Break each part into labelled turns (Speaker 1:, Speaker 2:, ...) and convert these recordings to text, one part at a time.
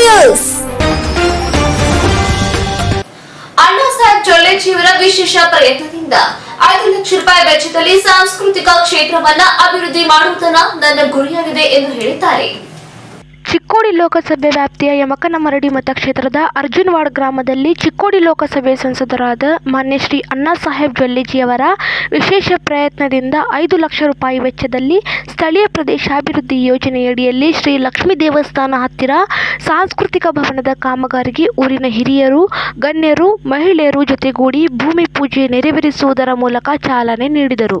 Speaker 1: News Anna Saheb ಚೊಲ್ಲೆಜಿಯವರ ವಿಶೇಷ ಪ್ರಯತ್ನದಿಂದ ಐದು ಲಕ್ಷ ರೂಪಾಯಿ ವೆಚ್ಚದಲ್ಲಿ ಸಾಂಸ್ಕೃತಿಕ ಕ್ಷೇತ್ರವನ್ನ ಅಭಿವೃದ್ಧಿ ಮಾಡುವುದನ್ನ ನನ್ನ ಗುರಿಯಾಗಿದೆ ಎಂದು ಹೇಳಿದ್ದಾರೆ.
Speaker 2: ಚಿಕ್ಕೋಡಿ ಲೋಕಸಭೆ ವ್ಯಾಪ್ತಿಯ ಯಮಕನಮರಡಿ ಮತಕ್ಷೇತ್ರದ ಅರ್ಜುನ್ವಾಡ್ ಗ್ರಾಮದಲ್ಲಿ ಚಿಕ್ಕೋಡಿ ಲೋಕಸಭೆ ಸಂಸದರಾದ ಮಾನ್ಯ ಶ್ರೀ ಅಣ್ಣಾ ಸಾಹೇಬ್ ಜೊಲ್ಲೆಜಿಯವರ ವಿಶೇಷ ಪ್ರಯತ್ನದಿಂದ ಐದು ಲಕ್ಷ ರೂಪಾಯಿ ವೆಚ್ಚದಲ್ಲಿ ಸ್ಥಳೀಯ ಪ್ರದೇಶಾಭಿವೃದ್ಧಿ ಯೋಜನೆಯಡಿಯಲ್ಲಿ ಶ್ರೀ ಲಕ್ಷ್ಮೀ ದೇವಸ್ಥಾನ ಹತ್ತಿರ ಸಾಂಸ್ಕೃತಿಕ ಭವನದ ಕಾಮಗಾರಿಗೆ ಊರಿನ ಹಿರಿಯರು, ಗಣ್ಯರು, ಮಹಿಳೆಯರು ಜೊತೆಗೂಡಿ ಭೂಮಿ ಪೂಜೆ ನೆರವೇರಿಸುವುದರ ಮೂಲಕ ಚಾಲನೆ ನೀಡಿದರು.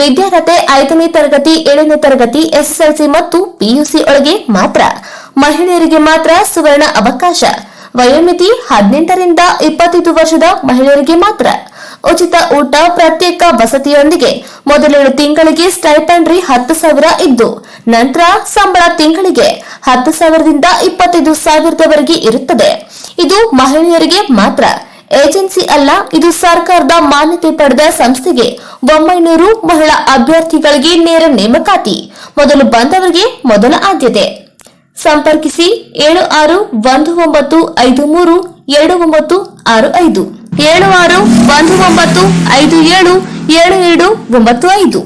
Speaker 3: ವಿದ್ಯಾರ್ಹತೆ ಐದನೇ ತರಗತಿ, ಏಳನೇ ತರಗತಿ ಎಸ್ಎಸ್ಎಲ್ಸಿ ಮತ್ತು ಪಿಯುಸಿ ಒಳಗೆ ಮಾತ್ರ. ಮಹಿಳೆಯರಿಗೆ ಮಾತ್ರ ಸುವರ್ಣ ಅವಕಾಶ. ವಯೋಮಿತಿ ಹದಿನೆಂಟರಿಂದ ಇಪ್ಪತ್ತೈದು ವರ್ಷದ ಮಹಿಳೆಯರಿಗೆ ಮಾತ್ರ. ಉಚಿತ ಊಟ, ಪ್ರತ್ಯೇಕ ವಸತಿಯೊಂದಿಗೆ ಮೊದಲೇಳು ತಿಂಗಳಿಗೆ ಸ್ಟೈಪಂಡ್ರಿ ಹತ್ತು ಸಾವಿರ ಇದ್ದು, ನಂತರ ಸಂಬಳ ತಿಂಗಳಿಗೆ ಹತ್ತು ಸಾವಿರದಿಂದ ಇಪ್ಪತ್ತೈದು ಸಾವಿರದವರೆಗೆ ಇರುತ್ತದೆ. ಇದು ಮಹಿಳೆಯರಿಗೆ ಮಾತ್ರ. ಏಜೆನ್ಸಿ ಅಲ್ಲ, ಇದು ಸರ್ಕಾರದ ಮಾನ್ಯತೆ ಪಡೆದ ಸಂಸ್ಥೆಗೆ ಒಂಬೈನೂರು ಮಹಿಳಾ ಅಭ್ಯರ್ಥಿಗಳಿಗೆ ನೇರ ನೇಮಕಾತಿ. ಮೊದಲು ಬಂದವರಿಗೆ ಮೊದಲ ಆದ್ಯತೆ. ಸಂಪರ್ಕಿಸಿ ಏಳು ಆರು ಒಂದು ಒಂಬತ್ತು ಐದು ಮೂರು ಎರಡು ಒಂಬತ್ತು ಆರು ಐದು. ಏಳು ಆರು ಒಂದು ಒಂಬತ್ತು ಐದು, ಏಳು ಏಳು ಏಳು ಒಂಬತ್ತು ಐದು.